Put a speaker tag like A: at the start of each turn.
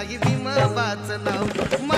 A: नाही भीमाबाच नाव.